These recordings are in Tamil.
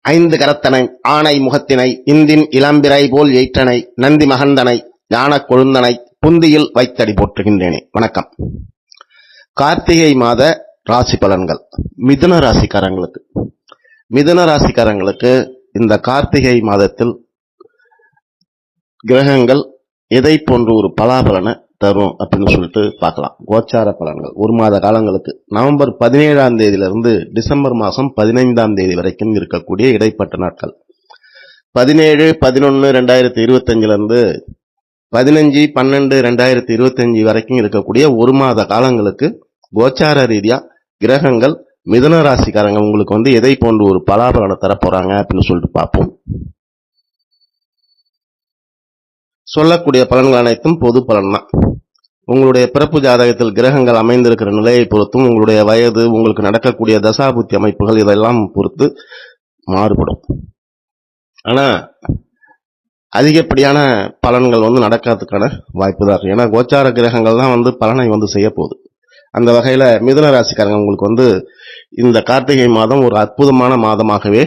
ஐந்து கரத்தனை ஆணை முகத்தினை இந்தின் இளம்பிரை போல் எயிற்றனை நந்தி மகந்தனை ஞானக் கொழுந்தனை புந்தியில் வைத்தடி போற்றுகின்றேனே. வணக்கம். கார்த்திகை மாத ராசி பலன்கள். மிதுன ராசிக்காரங்களுக்கு. மிதுன ராசிக்காரங்களுக்கு இந்த கார்த்திகை மாதத்தில் கிரகங்கள் எதை போன்ற ஒரு பலாபலனை தரும் அப்படின்னு சொல்லிட்டு பார்க்கலாம். கோச்சார பலன்கள். ஒரு மாத காலங்களுக்கு நவம்பர் பதினேழாம் தேதியிலிருந்து டிசம்பர் மாதம் பதினைந்தாம் தேதி வரைக்கும் இருக்கக்கூடிய இடைப்பட்ட நாட்கள். பதினேழு பதினொன்று ரெண்டாயிரத்தி இருபத்தஞ்சிலிருந்து பதினஞ்சு பன்னெண்டு ரெண்டாயிரத்தி இருபத்தஞ்சு வரைக்கும் இருக்கக்கூடிய ஒரு மாத காலங்களுக்கு கோச்சார ரீதியாக கிரகங்கள் மிதன ராசிக்காரங்க உங்களுக்கு வந்து எதை போன்ற ஒரு பலாபலனை தரப்போகிறாங்க அப்படின்னு சொல்லிட்டு பார்ப்போம். சொல்லக்கூடிய பலன்கள் அனைத்தும் பொது பலன் தான் உங்களுடைய பிறப்பு ஜாதகத்தில் கிரகங்கள் அமைந்திருக்கிற நிலையை பொறுத்தும் உங்களுடைய வயது உங்களுக்கு நடக்கக்கூடிய தசாபுத்தி அமைப்புகள் இதெல்லாம் பொறுத்து மாறுபடும். ஆனால் அதிகப்படியான பலன்கள் வந்து நடக்கிறதுக்கான வாய்ப்பு தான் இருக்கு. ஏன்னா கோச்சார கிரகங்கள் தான் வந்து பலனை வந்து செய்ய போகுது. அந்த வகையில் மிதுன ராசிக்காரங்க உங்களுக்கு வந்து இந்த கார்த்திகை மாதம் ஒரு அற்புதமான மாதமாகவே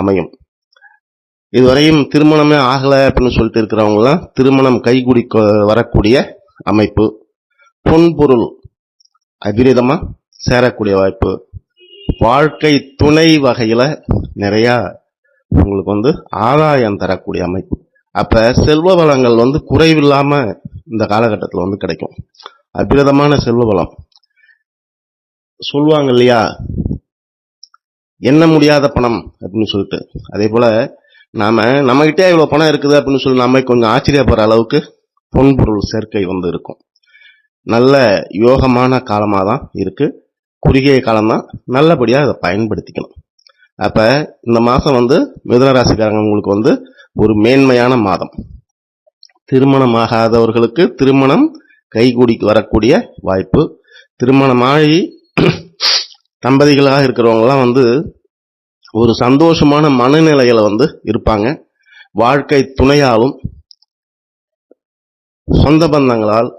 அமையும். இதுவரையும் திருமணமே ஆகலை அப்படின்னு சொல்லிட்டு இருக்கிறவங்களாம் திருமணம் கைகூடி கொ- வரக்கூடிய அமைப்பு. பொன்பொருள் அபிரிதமாக சேரக்கூடிய வாய்ப்பு. வாழ்க்கை துணை வகையில் நிறையா உங்களுக்கு வந்து ஆதாயம் தரக்கூடிய அமைப்பு. அப்போ செல்வ வளங்கள் வந்து குறைவில்லாமல் இந்த காலகட்டத்தில் வந்து கிடைக்கும். அபிரதமான செல்வ வளம். சொல்லுவாங்க இல்லையா? எண்ண முடியாத பணம் அப்படின்னு சொல்லிட்டு. அதே போல் நாம் நம்மகிட்டே இவ்வளோ பணம் இருக்குது அப்படின்னு சொல்லி நாம கொஞ்சம் ஆச்சரியப்படுற அளவுக்கு பொன்பொருள் சேர்க்கை வந்து இருக்கும். நல்ல யோகமான காலமாக தான் இருக்குது குறுகிய காலம்தான். நல்லபடியாக அதை பயன்படுத்திக்கணும். அப்போ இந்த மாதம் வந்து மிதனராசிக்காரங்க உங்களுக்கு வந்து ஒரு மேன்மையான மாதம். திருமணமாகாதவர்களுக்கு திருமணம் கைகூடி வரக்கூடிய வாய்ப்பு. திருமணமாகி தம்பதிகளாக இருக்கிறவங்கலாம் வந்து ஒரு சந்தோஷமான மனநிலையில வந்து இருப்பாங்க. வாழ்க்கை துணையாலும் சொந்த பந்தங்களால்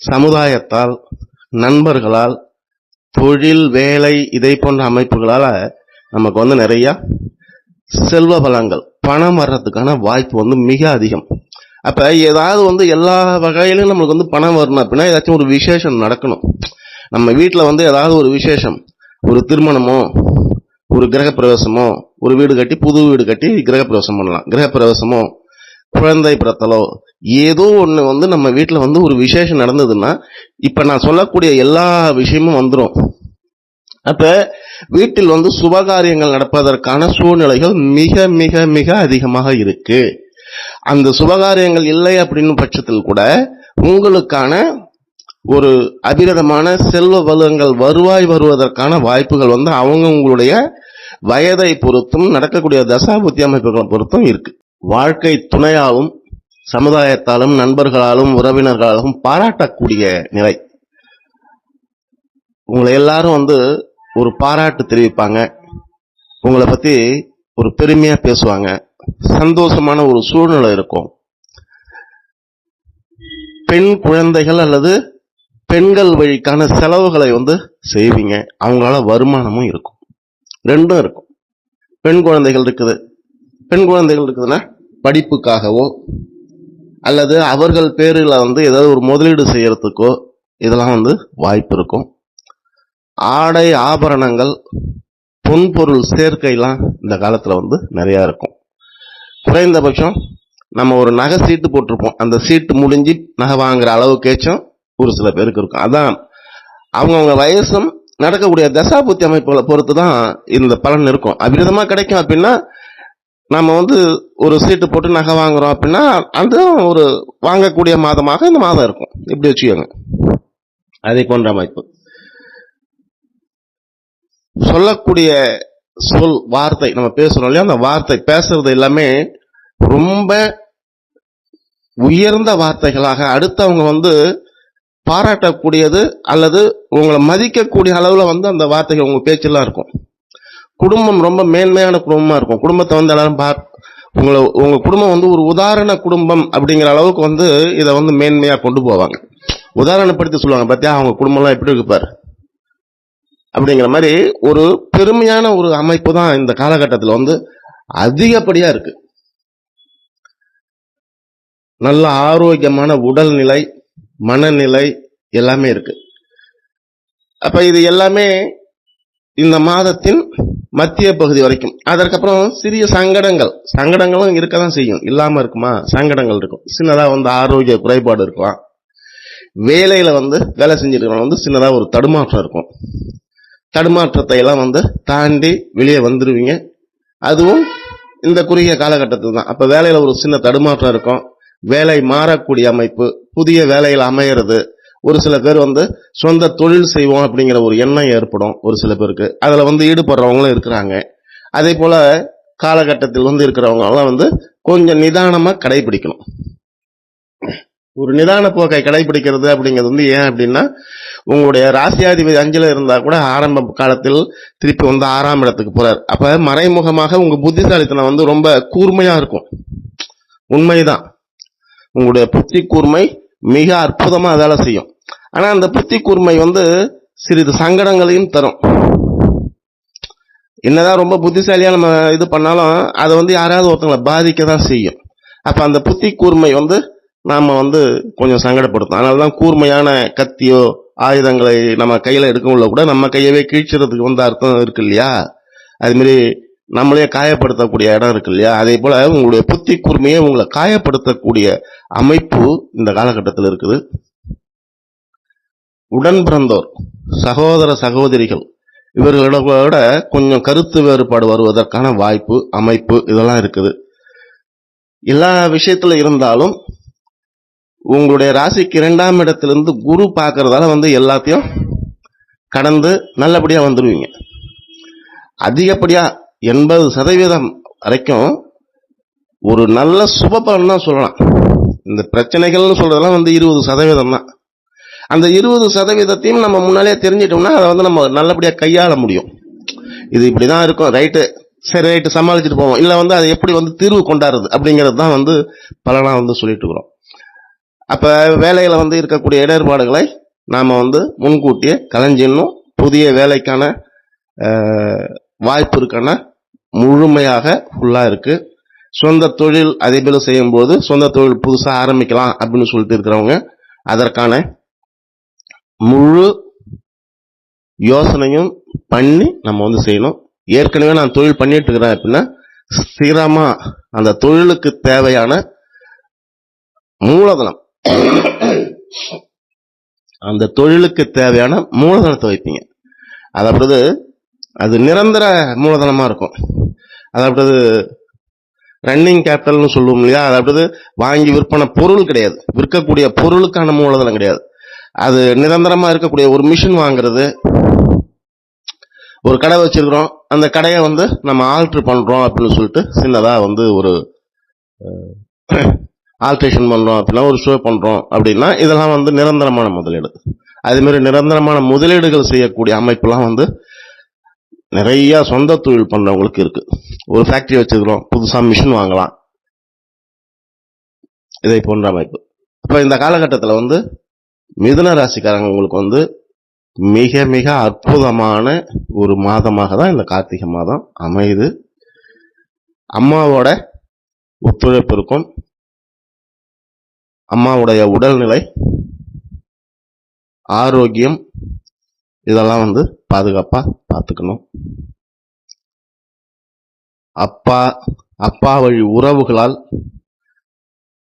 சமுதாயத்தால் நண்பர்களால் தொழில் வேலை இதை போன்ற அமைப்புகளால் நமக்கு வந்து நிறையா செல்வ பலங்கள் பணம் வர்றதுக்கான வாய்ப்பு வந்து மிக அதிகம். அப்போ ஏதாவது வந்து எல்லா வகையிலும் நம்மளுக்கு வந்து பணம் வரணும் அப்படின்னா ஏதாச்சும் ஒரு விசேஷம் நடக்கணும். நம்ம வீட்டில் வந்து ஏதாவது ஒரு விசேஷம் ஒரு திருமணமோ ஒரு கிரகப்பிரவேசமோ ஒரு வீடு கட்டி புது வீடு கட்டி கிரகப்பிரவேசம் பண்ணலாம். கிரகப்பிரவேசமோ குழந்தை பிறத்தலோ ஏதோ ஒன்று வந்து நம்ம வீட்டில் வந்து ஒரு விசேஷம் நடந்ததுன்னா இப்போ நான் சொல்லக்கூடிய எல்லா விஷயமும் வந்துடும் அப்போ வீட்டில் வந்து சுபகாரியங்கள் நடப்பதற்கான சூழ்நிலைகள் மிக மிக மிக அதிகமாக இருக்கு. அந்த சுபகாரியங்கள் இல்லை அப்படின்னு பட்சத்தில் கூட உங்களுக்கான ஒரு அபிரதமான செல்வ வளங்கள் வருவாய் வருவதற்கான வாய்ப்புகள் வந்து அவங்கவுங்களுடைய வயதை பொறுத்தும் நடக்கக்கூடிய தசாபுத்தி அமைப்புகளை பொறுத்தும் இருக்கு. வாழ்க்கை துணையாலும் சமுதாயத்தாலும் நண்பர்களாலும் உறவினர்களாலும் பாராட்டக்கூடிய நிலை. உங்களை எல்லாரும் வந்து ஒரு பாராட்டு தெரிவிப்பாங்க. உங்களை பத்தி ஒரு பெருமையா பேசுவாங்க. சந்தோஷமான ஒரு சூழ்நிலை இருக்கும். பெண் குழந்தைகள் அல்லது பெண்கள் வழிக்கான செலவுகளை வந்து செய்வீங்க. அவங்களால வருமானமும் இருக்கும். ரெண்டும் இருக்கும். பெண் குழந்தைகள் இருக்குது. பெண் குழந்தைகள் இருக்குதுன்னா படிப்புக்காகவோ அல்லது அவர்கள் பேரில் வந்து ஏதாவது ஒரு முதலீடு செய்யறதுக்கோ இதெல்லாம் வந்து வாய்ப்பு இருக்கும். ஆடை ஆபரணங்கள் பொன்பொருள் சேர்க்கைலாம் இந்த காலத்தில் வந்து நிறையா இருக்கும். குறைந்தபட்சம் நம்ம ஒரு நகை சீட்டு போட்டிருப்போம். அந்த சீட்டு முடிஞ்சு நகை வாங்குற அளவுக்கேச்சும் ஒரு சில பேருக்கு இருக்கும். அதான் அவங்கவுங்க வயசும் நடக்கக்கூடிய தசாபுத்தி அமைப்புகளை பொறுத்து தான் இந்த பலன் இருக்கும். அபிரதமாக கிடைக்கும் அப்படின்னா நம்ம வந்து ஒரு சீட்டு போட்டு நகை வாங்குறோம் அப்படின்னா அது ஒரு வாங்கக்கூடிய மாதமாக இந்த மாதம் இருக்கும். இப்படி வச்சுக்கோங்க. அதை போன்ற அமைப்பு. சொல்லக்கூடிய சொல் வார்த்தை நம்ம பேசுறோம் இல்லையா? அந்த வார்த்தை பேசுறது எல்லாமே ரொம்ப உயர்ந்த வார்த்தைகளாக அடுத்தவங்க வந்து பாராட்டக்கூடியது அல்லது உங்களை மதிக்கக்கூடிய அளவில் வந்து அந்த வார்த்தைகள் உங்கள் பேச்செல்லாம் இருக்கும். குடும்பம் ரொம்ப மேன்மையான குடும்பமாக இருக்கும். குடும்பத்தை வந்து எல்லாரும் பா உங்களை உங்கள் குடும்பம் வந்து ஒரு உதாரண குடும்பம் அப்படிங்கிற அளவுக்கு வந்து இதை வந்து மேன்மையாக கொண்டு போவாங்க. உதாரணப்படுத்தி சொல்லுவாங்க பார்த்தியா அவங்க குடும்பம்லாம் எப்படி இருப்பார் பாரு? அப்படிங்கிற மாதிரி ஒரு பெருமையான ஒரு அமைப்பு தான் இந்த காலகட்டத்தில் வந்து அதிகப்படியாக இருக்குது நல்ல ஆரோக்கியமான உடல்நிலை மனநிலை எல்லாமே இருக்கு. அப்ப இது எல்லாமே இந்த மாதத்தின் மத்திய பகுதி வரைக்கும். அதற்கப்புறம் சிறிய சங்கடங்கள். சங்கடங்களும் இருக்க தான் செய்யும். இல்லாம இருக்குமா? சங்கடங்கள் இருக்கும். சின்னதா வந்து ஆரோக்கிய குறைபாடு இருக்கும் வேலையில வந்து வேலை செஞ்சிருக்கிறவங்க வந்து சின்னதா ஒரு தடுமாற்றம் இருக்கும். தடுமாற்றத்தை எல்லாம் வந்து தாண்டி வெளியே வந்துருவீங்க. அதுவும் இந்த குறுகிய காலகட்டத்தில் தான். அப்ப வேலையில ஒரு சின்ன தடுமாற்றம் இருக்கும். வேலை மாறக்கூடிய அமைப்பு புதிய வேலையில் அமையிறது. ஒரு சில பேர் வந்து சொந்த தொழில் செய்வோம் அப்படிங்கிற ஒரு எண்ணம் ஏற்படும் ஒரு சில பேருக்கு. அதில் வந்து ஈடுபடுறவங்களும் இருக்கிறாங்க. அதே போல் காலகட்டத்தில் வந்து இருக்கிறவங்களாம் வந்து கொஞ்சம் நிதானமாக கடைபிடிக்கணும். ஒரு நிதான போக்கை கடைபிடிக்கிறது அப்படிங்கிறது வந்து ஏன் அப்படின்னா உங்களுடைய ராசியாதிபதி அஞ்சுல இருந்தால் கூட ஆரம்ப காலத்தில் திருப்பி வந்து ஆறாம் இடத்துக்கு போகிறார் அப்போ மறைமுகமாக உங்கள் புத்திசாலித்தனம் வந்து ரொம்ப கூர்மையாக இருக்கும். உண்மைதான். உங்களுடைய புத்தி கூர்மை மிக அற்புதமாக வேலை செய்யும். ஆனால் அந்த புத்தி கூர்மை வந்து சிறிது சங்கடங்களையும் தரும். என்னதான் ரொம்ப புத்திசாலியாக நம்ம இது பண்ணாலும் அதை வந்து யாராவது ஒருத்தங்களை பாதிக்க தான் செய்யும். அப்போ அந்த புத்தி கூர்மை வந்து நாம் வந்து கொஞ்சம் சங்கடப்படுத்தும் அதனாலதான் கூர்மையான கத்தியோ ஆயுதங்களை நம்ம கையில எடுக்கவுள்ள கூட நம்ம கையவே கீழ்ச்சறதுக்கு வந்து அர்த்தம் இருக்கு இல்லையா? அதுமாரி நம்மளே காயப்படுத்தக்கூடிய இடம் இருக்கு இல்லையா? அதே போல் உங்களுடைய புத்தி கூர்மையை உங்களை காயப்படுத்தக்கூடிய அமைப்பு இந்த காலகட்டத்தில் இருக்குது. உடன் பிறந்தோர் சகோதர சகோதரிகள் இவர்களோட கொஞ்சம் கருத்து வேறுபாடு வருவதற்கான வாய்ப்பு அமைப்பு இதெல்லாம் இருக்குது. எல்லா விஷயத்துல இருந்தாலும் உங்களுடைய ராசிக்கு இரண்டாம் இடத்திலிருந்து குரு பார்க்கறதால வந்து எல்லாத்தையும் கடந்து நல்லபடியாக வந்துடுவீங்க அதிகப்படியாக எண்பது சதவீதம் வரைக்கும் ஒரு நல்ல சுப பலன் தான் சொல்லலாம். இந்த பிரச்சனைகள்னு சொல்கிறதெல்லாம் வந்து இருபது சதவீதம் தான். அந்த இருபது சதவீதத்தையும் நம்ம முன்னாலே தெரிஞ்சிட்டோம்னா அதை வந்து நம்ம நல்லபடியாக கையாள முடியும். இது இப்படி தான் இருக்கும். ரைட்டு. சரி ரைட்டு. சமாளிச்சுட்டு போவோம். இல்லை வந்து அதை எப்படி வந்து தீர்வு கொண்டாடுறது அப்படிங்கிறது தான் வந்து பலனாக வந்து சொல்லிட்டு இருக்கிறோம். அப்போ வேலையில் வந்து இருக்கக்கூடிய இடர்பாடுகளை நாம் வந்து முன்கூட்டியே கலைஞ்சிடணும். புதிய வேலைக்கான வாய்ப்பு இருக்கான முழுமையாக ஃபுல்லாக இருக்குது சொந்த தொழில் அதே போல செய்யும்போது சொந்த தொழில் புதுசாக ஆரம்பிக்கலாம் அப்படின்னு சொல்லிட்டு இருக்கிறவங்க அதற்கான முழு யோசனையும் பண்ணி நம்ம வந்து செய்யணும். ஏற்கனவே நான் தொழில் பண்ணிட்டு இருக்கிறேன் அப்படின்னா ஸ்திரமாக அந்த தொழிலுக்கு தேவையான மூலதனம் அந்த தொழிலுக்கு தேவையான மூலதனத்தை வைப்பீங்க. அதாவது அது நிரந்தர மூலதனமாக இருக்கும். அதாவது ரன்னிங் கேபிட்டல்னு சொல்லுவோம் இல்லையா? அதாவது வாங்கி விற்பனை பொருள் கிடையாது. விற்கக்கூடிய பொருளுக்கான மூலதனம் கிடையாது. அது நிரந்தரமாக இருக்கக்கூடிய ஒரு மிஷின் வாங்குறது ஒரு கடை வச்சிருக்கிறோம். அந்த கடையை வந்து நம்ம ஆல்ட்ரு பண்ணுறோம் அப்படின்னு சொல்லிட்டு சின்னதாக வந்து ஒரு ஆல்ட்ரேஷன் பண்ணுறோம் அப்படின்னா ஒரு ஷோ பண்ணுறோம் அப்படின்னா இதெல்லாம் வந்து நிரந்தரமான முதலீடு. அதேமாரி நிரந்தரமான முதலீடுகள் செய்யக்கூடிய அமைப்புலாம் வந்து நிறைய சொந்த தொழில் பண்ணுறவங்களுக்கு இருக்குது ஒரு ஃபேக்ட்ரி வச்சுக்கிறோம் புதுசாக மிஷின் வாங்கலாம். இதை போன்ற அமைப்பு. இப்போ இந்த காலகட்டத்தில் வந்து மிதுன ராசிக்காரங்க உங்களுக்கு வந்து மிக மிக அற்புதமான ஒரு மாதமாக தான் இந்த கார்த்திகை மாதம் அமையுது. அம்மாவோட ஒத்துழைப்பு இருக்கும். அம்மாவுடைய உடல்நிலை ஆரோக்கியம் இதெல்லாம் வந்து பாதுகாப்பாக பார்த்துக்கணும் அப்பா அப்பா வழி உறவுகளால்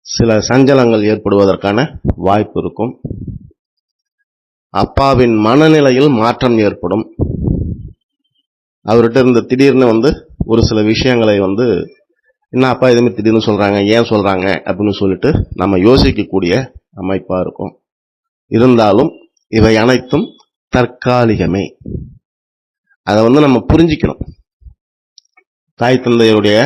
சில சஞ்சலங்கள் ஏற்படுவதற்கான வாய்ப்பு இருக்கும். அப்பாவின் மனநிலையில் மாற்றம் ஏற்படும். அவர்கிட்ட இருந்து திடீர்னு வந்து ஒரு சில விஷயங்களை வந்து என்ன அப்பா எதுவுமே திடீர்னு சொல்கிறாங்க ஏன் சொல்கிறாங்க அப்படின்னு சொல்லிட்டு நம்ம யோசிக்கக்கூடிய அமைப்பாக இருக்கும். இருந்தாலும் இவை அனைத்தும் தற்காலிகமே. அதை வந்து நம்ம புரிஞ்சிக்கணும். தாய் தந்தையருடைய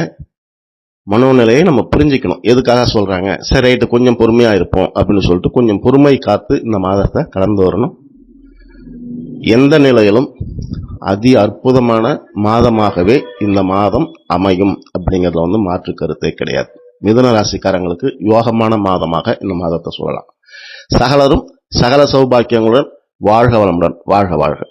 மனோநிலையை நம்ம புரிஞ்சிக்கணும். எதுக்காக சொல்றாங்க? சரி ரைட்டு கொஞ்சம் பொறுமையா இருப்போம் அப்படின்னு சொல்லிட்டு கொஞ்சம் பொறுமை காத்து இந்த மாதத்தை கடந்து வரணும். எந்த நிலையிலும் அதி அற்புதமான மாதமாகவே இந்த மாதம் அமையும் அப்படிங்கிறதுல வந்து மாற்று கருத்தே கிடையாது. மிதுன ராசிக்காரங்களுக்கு யோகமான மாதமாக இந்த மாதத்தை சொல்லலாம். சகலரும் சகல சௌபாக்கியங்களுடன் வாழ்க வளமுடன். வாழ்க வாழ்க.